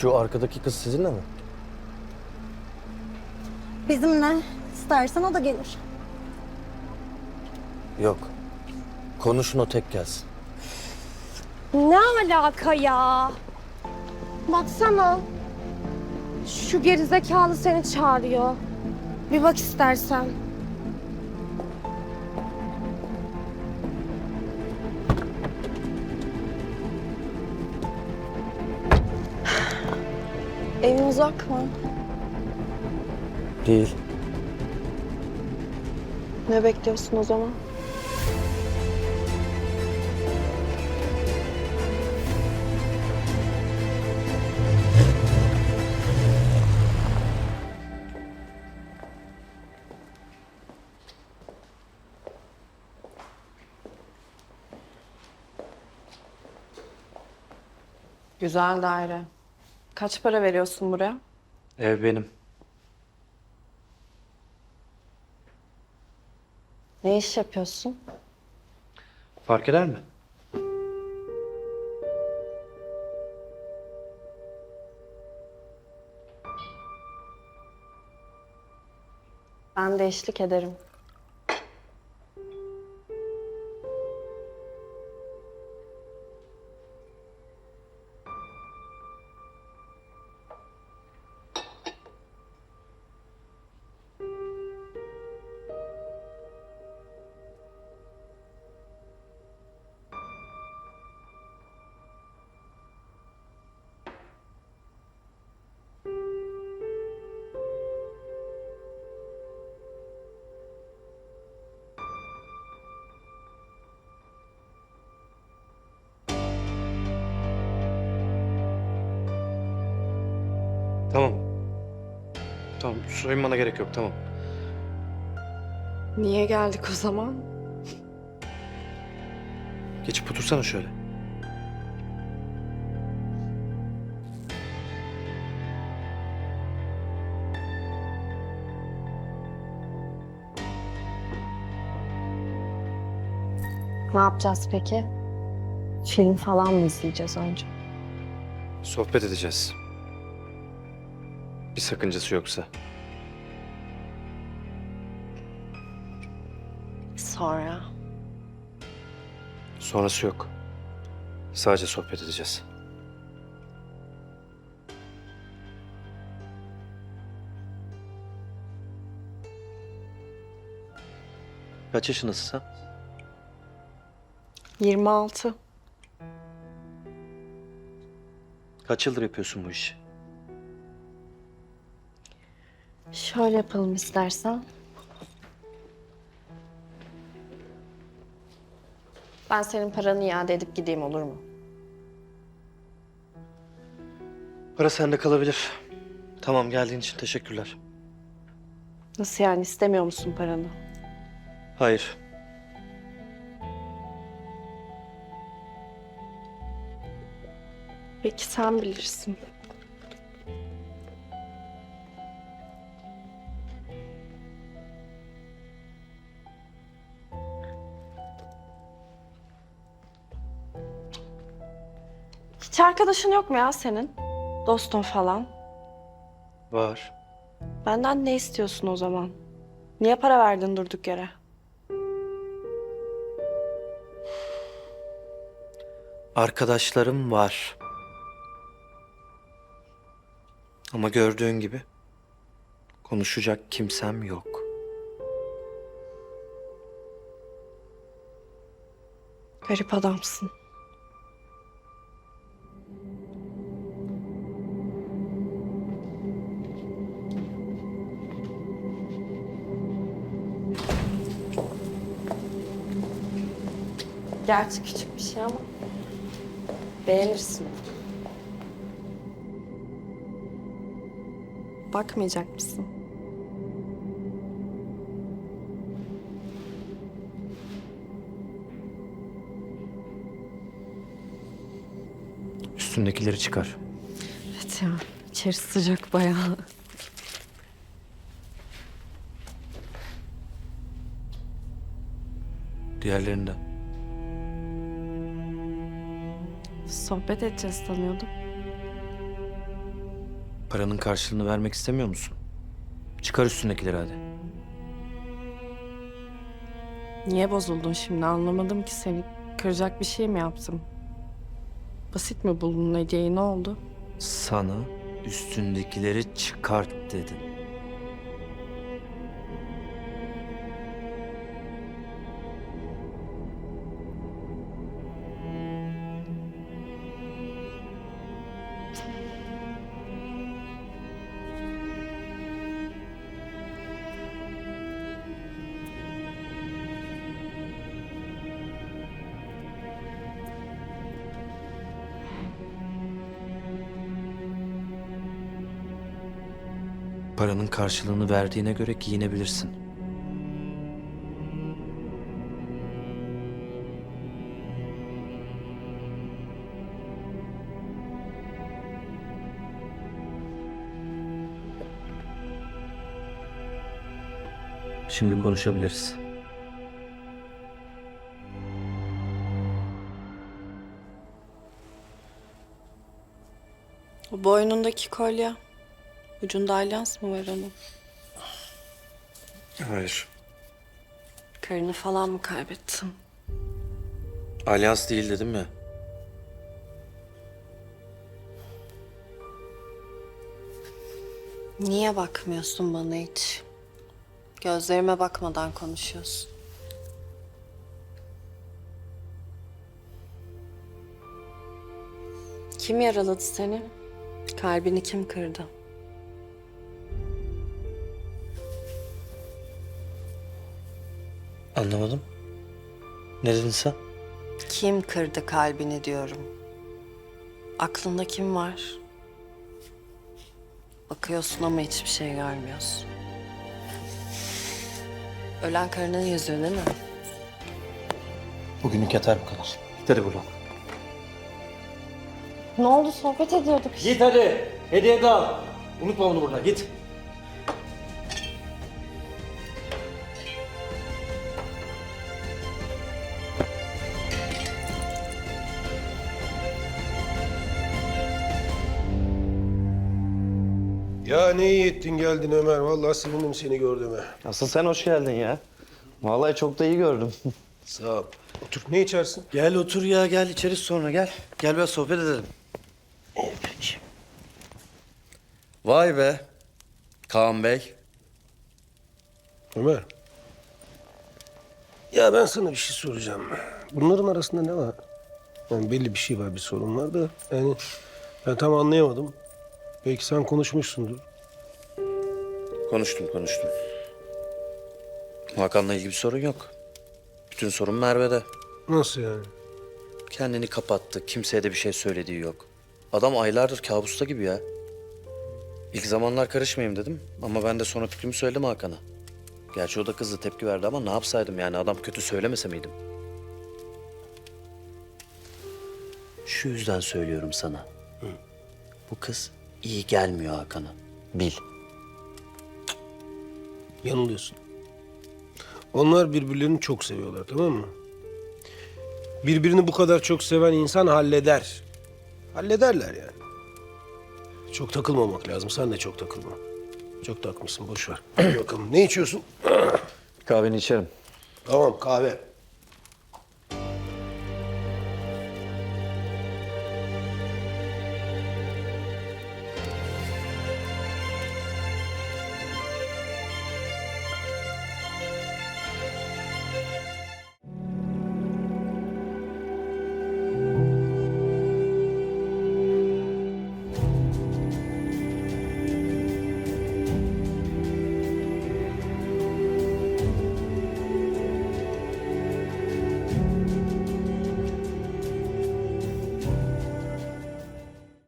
Şu arkadaki kız sizinle mi? Bizimle. İstersen o da gelir. Yok. Konuşun o tek gelsin. Ne alaka ya? Baksana. Şu gerizekalı seni çağırıyor. Bir bak istersen. Evin uzak mı? Değil. Ne bekliyorsun o zaman? Güzel daire. Kaç para veriyorsun buraya? Ev benim. Ne iş yapıyorsun? Fark eder mi? Ben de eşlik ederim. Tamam soyunmana gerek yok tamam. Niye geldik o zaman? Geçip otursana şöyle. Ne yapacağız peki? Film falan mı izleyeceğiz önce? Sohbet edeceğiz. Bir sakıncası yoksa. Sonra. Sonrası yok. Sadece sohbet edeceğiz. Kaç yaşındasın sen? 26. Kaç yıldır yapıyorsun bu işi? Şöyle yapalım istersen. Ben senin paranı iade edip gideyim olur mu? Para sende kalabilir. Tamam geldiğin için teşekkürler. Nasıl yani istemiyor musun paranı? Hayır. Peki sen bilirsin. Hiç arkadaşın yok mu ya senin? Dostun falan. Var. Benden ne istiyorsun o zaman? Niye para verdin durduk yere? Arkadaşlarım var. Ama gördüğün gibi konuşacak kimsem yok. Garip adamsın. Gerçi küçük bir şey ama beğenirsin. Bakmayacak mısın? Üstündekileri çıkar. Evet ya, içerisi sıcak bayağı. Diğerlerinden. Sohbet edeceğiz sanıyordum. Paranın karşılığını vermek istemiyor musun? Çıkar üstündekileri hadi. Niye bozuldun şimdi anlamadım ki seni. Kıracak bir şey mi yaptım? Basit mi buldun hediyeyi ne oldu? Sana üstündekileri çıkart dedim. Paranın karşılığını verdiğine göre giyinebilirsin. Şimdi konuşabiliriz. O boynundaki kolye. Ucunda alyans mı var onun? Hayır. Karını falan mı kaybettin? Alyans değil dedim ya. Niye bakmıyorsun bana hiç? Gözlerime bakmadan konuşuyorsun. Kim yaraladı seni? Kalbini kim kırdı? Anlamadım. Ne dedin sen? Kim kırdı kalbini diyorum. Aklında kim var? Bakıyorsun ama hiçbir şey görmüyorsun. Ölen karının yüzüğü değil mi? Bugünlük yeter bu kadar. Git hadi buradan. Ne oldu sohbet ediyorduk. Git hadi. Hediye de al. Unutma bunu burada. Git. Ya ne iyi ettin geldin Ömer. Vallahi sevindim seni gördüğüme. Asıl sen hoş geldin ya. Vallahi çok da iyi gördüm. Sağ ol. Otur. Ne içersin? gel otur ya gel içeriz sonra gel. Gel biraz sohbet edelim. Vay be. Kaan Bey. Ömer. Ya ben sana bir şey soracağım. Bunların arasında ne var? Yani belli bir şey var, bir sorun var da yani ben tam anlayamadım. Belki sen konuşmuşsundur. Konuştum konuştum. Hakan'la ilgili bir sorun yok. Bütün sorun Merve'de. Nasıl yani? Kendini kapattı. Kimseye de bir şey söylediği yok. Adam aylardır kabusta gibi ya. İlk zamanlar karışmayayım dedim ama ben de sonra fikrimi söyledim Hakan'a. Gerçi o da kızdı tepki verdi ama ne yapsaydım yani adam kötü söylemese miydim? Şu yüzden söylüyorum sana. Bu kız iyi gelmiyor Hakan'a. Bil. Yanılıyorsun. Onlar birbirlerini çok seviyorlar tamam mı? Birbirini bu kadar çok seven insan halleder. Hallederler yani. Çok takılmamak lazım. Sen de çok takılma. Çok takmışsın boş ver. Hadi bakalım. Ne içiyorsun? Kahveni içerim. Tamam kahve.